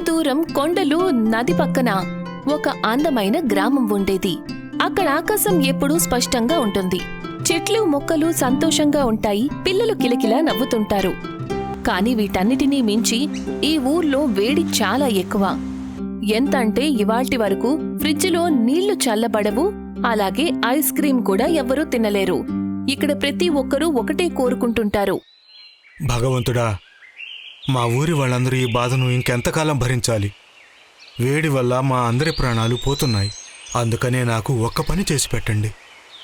దూరం కొండలు నది పక్కన ఒక అందమైన గ్రామం ఉండేది. అక్కడ ఆకాశం ఎప్పుడూ స్పష్టంగా ఉంటుంది. చెట్లు మొక్కలు సంతోషంగా ఉంటాయి. పిల్లలు కిలకిలా నవ్వుతుంటారు. కాని వీటన్నిటినీ మించి ఈ ఊర్లో వేడి చాలా ఎక్కువ. ఎంత అంటే ఇవాల్టి వరకు ఫ్రిడ్జ్లో నీళ్ళు చల్లబడవు అలాగే ఐస్ క్రీం కూడా ఎవ్వరూ తినలేరు. ఇక్కడ ప్రతి ఒక్కరూ ఒకటే కోరుకుంటుంటారు. భగవంతుడా మా ఊరి వాళ్ళందరూ ఈ బాధను ఇంకెంతకాలం భరించాలి? వేడి వల్ల మా అందరి ప్రాణాలు పోతున్నాయి. అందుకనే నాకు ఒక్క పని చేసి పెట్టండి.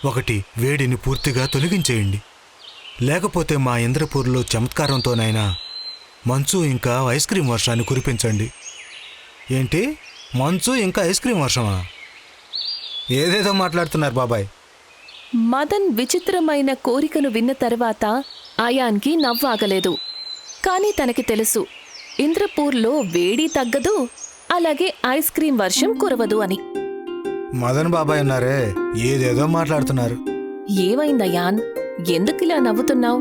ఒకటి వేడిని పూర్తిగా తొలగించేయండి. లేకపోతే మా ఇంద్రపూర్లో చమత్కారంతోనైనా మంచు ఇంకా ఐస్ క్రీం వర్షాన్ని కురిపించండి. ఏంటి? మంచు ఇంకా ఐస్ క్రీం వర్షమా? ఏదేదో మాట్లాడుతున్నారు బాబాయ్. మదన్ విచిత్రమైన కోరికను విన్న తర్వాత ఆయాన్కి నవ్వాగలేదు. కాని తనకి తెలుసు. ఇంద్రపూర్లో వేడి తగ్గదు అలాగే ఐస్ క్రీం వర్షం కురవదు అని. మదన్ బాబాయ్ ఉన్నారే ఏదేదో మాట్లాడుతున్నారు. ఏమైందయాన్ ఎందుకిలా నవ్వుతున్నావు?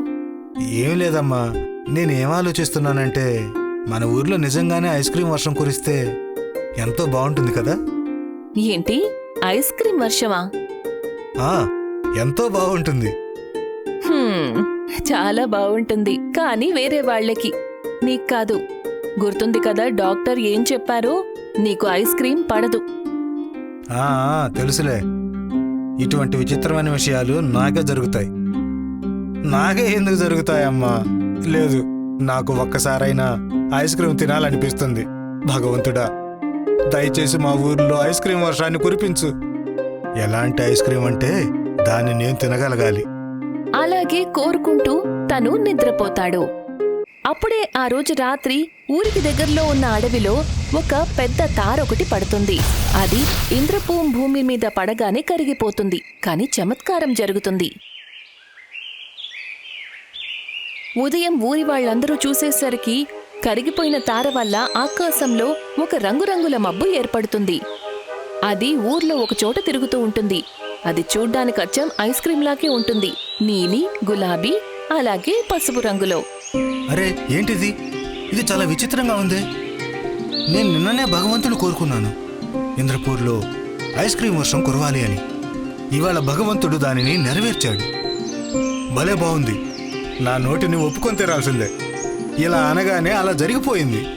ఏం లేదమ్మా నేనేం ఆలోచిస్తున్నానంటే మన ఊర్లో నిజంగానే ఐస్ క్రీం వర్షం కురిస్తే ఎంతో బాగుంటుంది కదా? ఏంటి? ఐస్ క్రీం వర్షమా? ఆ ఎంతో బాగుంటుంది. చాలా బాగుంటుంది కానీ వేరే వాళ్ళకి. నీకు కాదు. గుర్తుంది కదా డాక్టర్ ఏం చెప్పారు? నీకు ఐస్ క్రీం పడదు. ఆ ఆ, తెలుసులే. ఇటువంటి విచిత్రమైన విషయాలు నాకే జరుగుతాయి. నాకే ఎందుకు జరుగుతాయమ్మా? లేదు నాకు ఒక్కసారైనా ఐస్ క్రీం తినాలనిపిస్తుంది. భగవంతుడా దయచేసి మా ఊర్లో ఐస్ క్రీం వర్షాన్ని కురిపించు. ఎలాంటి ఐస్ క్రీం అంటే దాన్ని నేను తినగలగాలి. అలాగే కోరుకుంటూ తను నిద్రపోతాడు. అప్పుడే ఆ రోజు రాత్రి ఊరికి దగ్గరలో ఉన్న అడవిలో ఒక పెద్ద తారొకటి పడుతుంది. అది ఇంద్రపూం భూమి మీద పడగానే కరిగిపోతుంది. కాని చమత్కారం జరుగుతుంది. ఉదయం ఊరి వాళ్ళందరూ చూసేసరికి కరిగిపోయిన తార వల్ల ఆకాశంలో ఒక రంగురంగుల మబ్బు ఏర్పడుతుంది. అది ఊర్లో ఒక చోట తిరుగుతూ ఉంటుంది. అది చూడ్డానికి అచ్చం ఐస్ క్రీం లాగే ఉంటుంది. నీలి గులాబీ అలాగే పసుపు రంగులో. అరే ఏంటిది? ఇది చాలా విచిత్రంగా ఉంది. నేను నిన్ననే భగవంతుని కోరుకున్నాను. ఇంద్రపూర్లో ఐస్ క్రీం వర్షం కురవాలి అని. ఇవాళ భగవంతుడు దానిని నెరవేర్చాడు. భలే బాగుంది. నా నోటిని ఒప్పుకొని తీరాల్సిందే. ఇలా అనగానే అలా జరిగిపోయింది.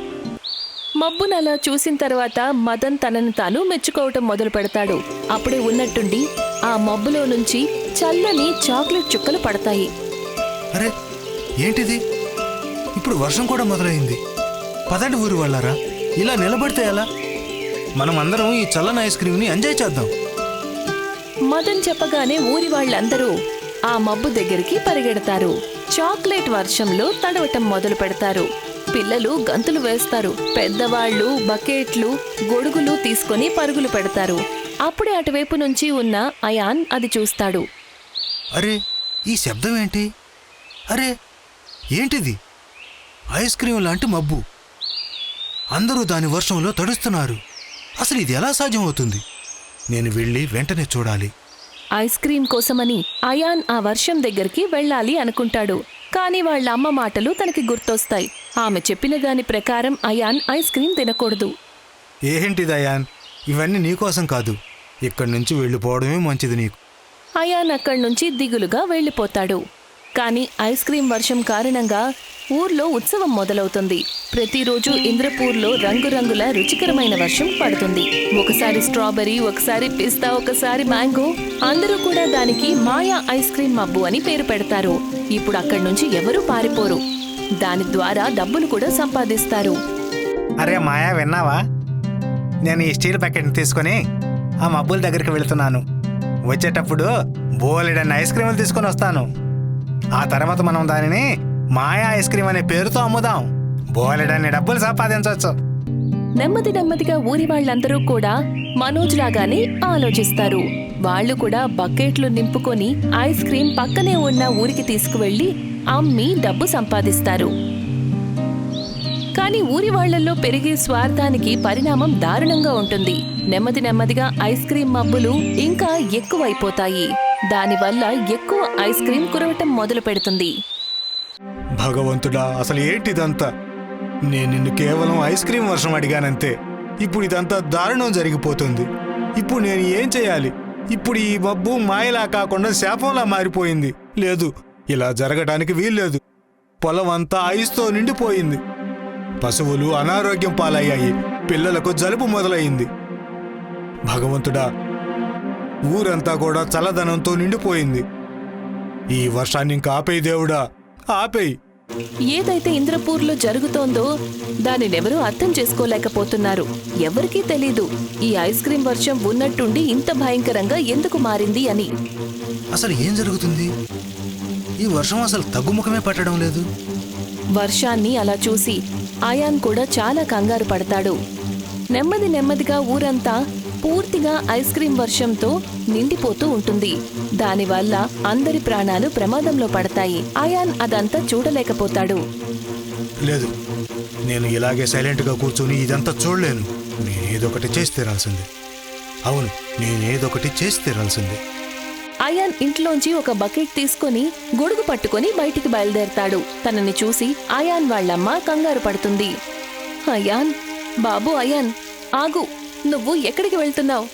మబ్బునలా చూసిన తర్వాత మదన్ తనను తాను మెచ్చుకోవటం మొదలు పెడతాడు అప్పుడే ఉన్నట్టుండి ఆ మబ్బులో నుంచి చల్లని చాక్లెట్ చుక్కలు పడతాయి. అరే ఏంటిది? ఇప్పుడు వర్షం కూడా మొదలైంది. పదండి ఊరు వాళ్ళారా? ఇలా నిలబడితే ఎలా? మనం అందరం ఈ చల్లని ఐస్ క్రీమ్ని ఎంజాయ్ చేద్దాం. మదన్ చెప్పగానే ఊరి వాళ్ళందరూ ఆ మబ్బు దగ్గరికి పరిగెడతారు. చాక్లెట్ వర్షంలో తడవటం మొదలు పెడతారు. పిల్లలు గంతులు వేస్తారు. పెద్దవాళ్ళు బకెట్లు గొడుగులు తీసుకొని పరుగులు పెడతారు. అప్పుడే అటువైపు నుంచి ఉన్న అయాన్ అది చూస్తాడు. అరే ఈ శబ్దం ఏంటి? అరే ఏంటిది? ఐస్ క్రీం లాంటి మబ్బు. అందరూ దాని వర్షంలో తడుస్తున్నారు. అసలు ఇది ఎలా సాధ్యమవుతుంది? నేను వెళ్ళి వెంటనే చూడాలి. ఐస్ క్రీం కోసమని అయాన్ ఆ వర్షం దగ్గరికి వెళ్ళాలి అనుకుంటాడు. కానీ వాళ్ళ అమ్మ మాటలు తనకి గుర్తొస్తాయి. ఆమె చెప్పిన దాని ప్రకారం అయాన్ ఐస్ క్రీం తినకూడదు. ఏంటి దయాన్ ఇవన్నీ నీకోసం కాదు. ఇక్కడి నుంచి వెళ్ళిపోవడమే మంచిది నీకు. అయాన్ అక్కడి నుంచి దిగులుగా వెళ్ళిపోతాడు. కానీ ఐస్ క్రీం వర్షం కారణంగా ఊర్లో ఉత్సవం మొదలవుతుంది. ప్రతిరోజు ఇంద్రపూర్లో రంగురంగుల రుచికరమైన వర్షం పడుతుంది. ఒకసారి స్ట్రాబెరీ ఒకసారి పిస్తా ఒకసారి మ్యాంగో. అందరూ కూడా దానికి మాయా ఐస్ క్రీం మబ్బు అని పేరు పెడతారు. ఇప్పుడు అక్కడి నుంచి ఎవరూ పారిపోరు. దాని ద్వారా డబ్బులు కూడా సంపాదిస్తారు. అరే మాయా విన్నావా? నేను ఈ స్టీల్ ప్యాకెట్ని తీసుకొని ఆ మబ్బుల దగ్గరికి వెళుతున్నాను. వచ్చేటప్పుడు బోలెడన్ని ఐస్ క్రీములు తీసుకొని వస్తాను. ఆ తర్వాత మనం దానిని మాయా ఐస్ క్రీమ్ అనే పేరుతో అమ్ముదాం. బోలెడన్ని డబ్బులు సంపాదించవచ్చు నెమ్మది నెమ్మదిగా ఊరి వాళ్ళందరూ కూడా మనోజ్ లాగానే ఆలోచిస్తారు. వాళ్ళు కూడా బకెట్లు నింపుకొని ఐస్ క్రీం పక్కనే ఉన్న ఊరికి తీసుకువెళ్ళి అమ్మి డబ్బు సంపాదిస్తారు. కానీ ఊరి వాళ్ళల్లో పెరిగే స్వార్థానికి పరిణామం దారుణంగా ఉంటుంది. నెమ్మది నెమ్మదిగా ఐస్ క్రీం మబ్బులు ఇంకా ఎక్కువైపోతాయి. దానివల్ల ఎక్కువ ఐస్ క్రీం కురవటం మొదలు పెడుతుంది. భగవంతుడా అసలు ఏంటిదంతా? నేను నిన్ను కేవలం ఐస్ క్రీం వర్షం అడిగానంతే. ఇప్పుడు ఇదంతా దారుణం జరిగిపోతుంది. ఇప్పుడు నేను ఏం చేయాలి? ఇప్పుడు ఈ మబ్బు మాయలా కాకుండా శాపంలా మారిపోయింది. లేదు ఇలా జరగటానికి వీల్లేదు. పొలం అంతా ఐస్తో నిండిపోయింది. పశువులు అనారోగ్యం పాలయ్యాయి. పిల్లలకు జలుబు మొదలయింది భగవంతుడా ఊరంతా కూడా చల్లదనంతో నిండిపోయింది. ఈ వర్షాన్ని ఇంకా ఆపేయి దేవుడా ఆపేయి. ఏదైతే ఇంద్రపూర్లో జరుగుతోందో దానినెవరూ అర్థం చేసుకోలేకపోతున్నారు. ఎవరికీ తెలీదు ఈ ఐస్ క్రీం వర్షం ఉన్నట్టుండి ఇంత భయంకరంగా ఎందుకు మారింది అని. అసలు ఏం జరుగుతుంది? ఈ వర్షం అసలు తగ్గుముఖమే పట్టడం లేదు. వర్షాన్ని అలా చూసి అయాన్ కూడా చాలా కంగారు పడతాడు. నెమ్మది నెమ్మదిగా ఊరంతా పూర్తిగా ఐస్ క్రీం వర్షంతో నిండిపోతూ ఉంటుంది. దానివల్ల అందరి ప్రాణాలు ప్రమాదంలో పడతాయి. అయాన్ అదంతా చూడలేకపోతాడు. లేదు నేను ఇలాగే సైలెంట్గా కూర్చొని ఇదంతా చూడలేను. నేనేదొకటి చేసి తీరాల్సింది. అవును నేనేదొకటి చేసి తీరాల్సింది. అయాన్ ఇంట్లోంచి ఒక బకెట్ తీసుకొని గొడుగు పట్టుకొని బయటికి బయలుదేరతాడు. తనని చూసి అయాన్ వాళ్ళమ్మ కంగారు పడుతుంది. అయాన్ బాబు అయాన్ ఆగు నువ్వు ఎక్కడికి వెళ్తున్నావు?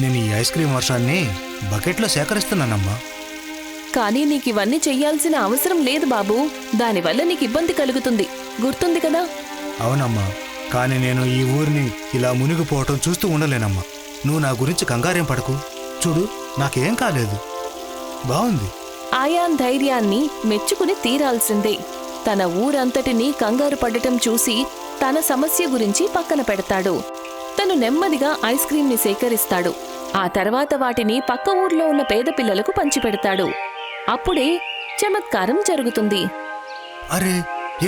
నేను ఈ ఐస్ క్రీం వర్షాన్ని బకెట్లో సేకరిస్తున్నానమ్మా. కానీ నీకు ఇవన్నీ చెయ్యాల్సిన అవసరం లేదు బాబు. దానివల్ల నీకు ఇబ్బంది కలుగుతుంది. గుర్తుంది కదా? అవునమ్మా. కానీ నేను ఈ ఊరిని ఇలా మునిగిపోవటం చూస్తూ ఉండలేనమ్మా. నువ్వు నా గురించి కంగారేం పడకు. చూడు నాకేం కాలేదు. బాగుంది ఆయాన్ ధైర్యాన్ని మెచ్చుకుని తీరాల్సిందే. తన ఊరంతటినీ కంగారు పడటం చూసి తన సమస్య గురించి పక్కన పెడతాడు. తను నెమ్మదిగా ఐస్ క్రీంని సేకరిస్తాడు. ఆ తర్వాత వాటిని పక్క ఊర్లో ఉన్న పేద పిల్లలకు పంచిపెడతాడు. అప్పుడే చమత్కారం జరుగుతుంది. అరే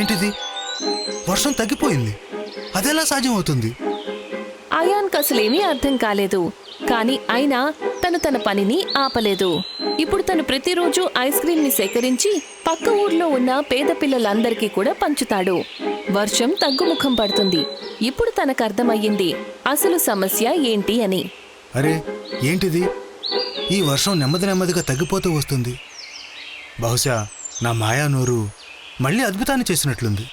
ఏంటిది? వర్షం తగ్గిపోయింది. అదెలా సాధ్యం అవుతుంది అయాన్కి అసలేమీ అర్థం కాలేదు. కానీ అయినా తను తన పనిని ఆపలేదు. ఇప్పుడు తను ప్రతిరోజు ఐస్ క్రీంని సేకరించి పక్క ఊర్లో ఉన్న పేద పిల్లలందరికీ కూడా పంచుతాడు. వర్షం తగ్గుముఖం పడుతుంది. ఇప్పుడు తనకు అర్థమయ్యింది అసలు సమస్య ఏంటి అని. అరే ఏంటిది? ఈ వర్షం నెమ్మది నెమ్మదిగా తగ్గిపోతూ వస్తుంది. బహుశా నా మాయా నోరు మళ్ళీ అద్భుతాన్ని చేసినట్లుంది.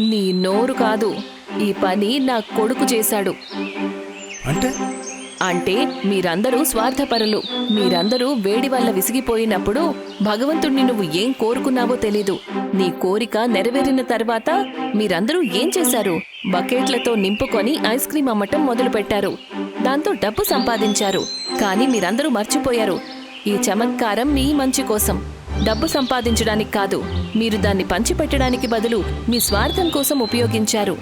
నీ నోరు కాదు ఈ పని నా కొడుకు చేశాడు. అంటే? అంటే మీరందరూ స్వార్థపరులు. మీరందరూ వేడి వల్ల విసిగిపోయినప్పుడు భగవంతుణ్ణి నువ్వు ఏం కోరుకున్నావో తెలీదు. నీ కోరిక నెరవేరిన తర్వాత మీరందరూ ఏం చేశారు? బకెట్లతో నింపుకొని ఐస్ క్రీం అమ్మటం మొదలుపెట్టారు. దాంతో డబ్బు సంపాదించారు. కానీ మీరందరూ మర్చిపోయారు. ఈ చమత్కారం మీ మంచి కోసం. డబ్బు సంపాదించడానికి కాదు మీరు దాన్ని పంచిపెట్టడానికి బదులు మీ స్వార్థం కోసం ఉపయోగించారు.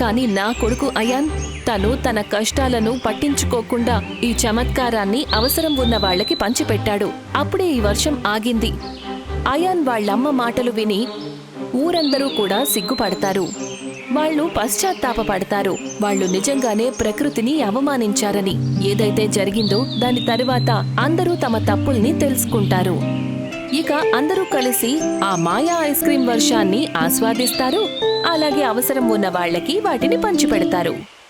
కానీ నా కొడుకు అయాన్ తను తన కష్టాలను పట్టించుకోకుండా ఈ చమత్కారాన్ని అవసరం ఉన్న వాళ్ళకి పంచిపెట్టాడు. అప్పుడే ఈ వర్షం ఆగింది. అయాన్ వాళ్ళమ్మ మాటలు విని ఊరందరూ కూడా సిగ్గుపడతారు. వాళ్ళు పశ్చాత్తాపపడతారు. వాళ్ళు నిజంగానే ప్రకృతిని అవమానించారని. ఏదైతే జరిగిందో దాని తరువాత అందరూ తమ తప్పుల్ని తెలుసుకుంటారు. ఇక అందరూ కలిసి ఆ మాయా ఐస్ క్రీం వర్షాన్ని ఆస్వాదిస్తారు. అలాగే అవసరం ఉన్న వాళ్ళకి వాటిని పంచిపెడతారు.